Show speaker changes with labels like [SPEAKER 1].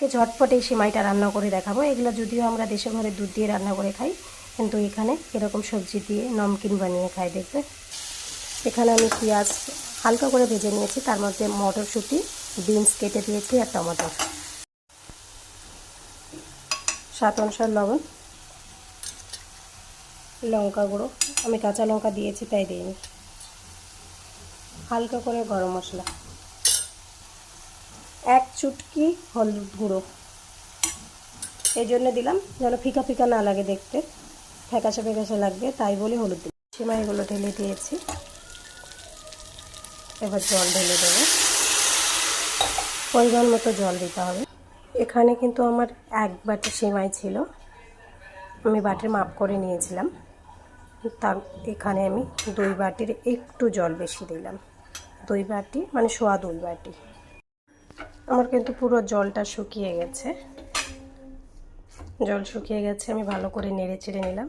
[SPEAKER 1] কে ঝটপট এই সেমাইটা রান্না করে দেখাবো। এগুলো যদিও আমরা দেশে ঘরে দুধ দিয়ে রান্না করে খাই, কিন্তু এখানে এরকম সবজি দিয়ে নমকিন বানিয়ে খাই দেখবে। এখানে আমি পেঁয়াজ হালকা করে ভেজে নিয়েছি, তার মধ্যে মটরশুঁটি, বিনস কেটে দিয়েছি আর টমেটো। সাত অনুসার লবণ, লঙ্কা গুঁড়ো, আমি কাঁচা লঙ্কা দিয়েছি, তাই দিইনি। হালকা করে গরম মশলা। এক চুটকি হলুদ গুঁড়ো। এই জন্য দিলাম, যেন ফিকা ফিকা না লাগে দেখতে। ফ্যাকাশে ফ্যাকাশে লাগবে, তাই বলে হলুদ দিলাম। সেমাইগুলো ঢেলে দিয়েছি। এবার জল ঢেলে দেবো। পরিমাণ মতো জল দিতে হবে। এখানে কিন্তু আমার এক বাটি সেমাই ছিল। আমি বাটির মাপ করে নিয়েছিলাম। তার এখানে আমি দুই বাটির একটু জল বেশি দিলাম। দুই বাটি মানে সোয়া দুই বাটি। আমার কিন্তু পুরো জলটা শুকিয়ে গেছে। জল শুকিয়ে গেছে, আমি ভালো করে নেড়ে চেড়ে নিলাম।